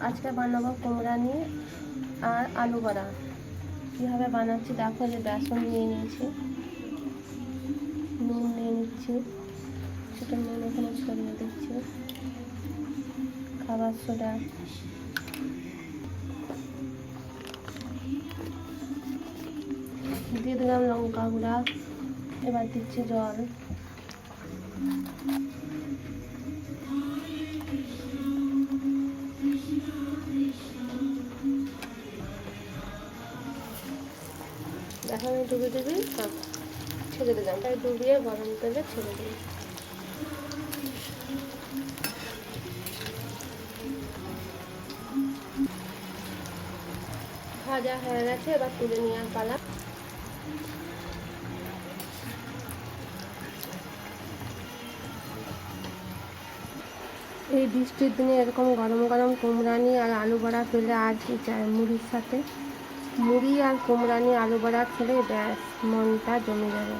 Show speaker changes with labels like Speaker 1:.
Speaker 1: আজকে বানাবো কুমড়া নিয়ে আর আলু বড়া। কীভাবে বানাচ্ছি দেখো যে বেসন নিয়ে নিয়েছি। নুন নিয়ে নিচ্ছি। সেটা নুন ওখানে ছড়িয়ে দিচ্ছি। খাবার সোডা। দিয়ে দিলাম লঙ্কা গুঁড়া। এবার দিচ্ছি জল। আমি ডুবে ডুবে সব ছেড়ে দিলাম। তাই ডুবিয়ে গরম তেলে ছেড়ে দিই ভাজা হয়ে গেছে, এবার তুলে নিয়ে পালা এই বৃষ্টির দিনে এরকম গরম গরম কুমড়ানি আর আলু বড়া পেলে আর কি চাই মুড়ির সাথে। মুড়ি আর কুমড়ানি আলু বড়া খেলে ব্যাস মনটা জমে যাবে।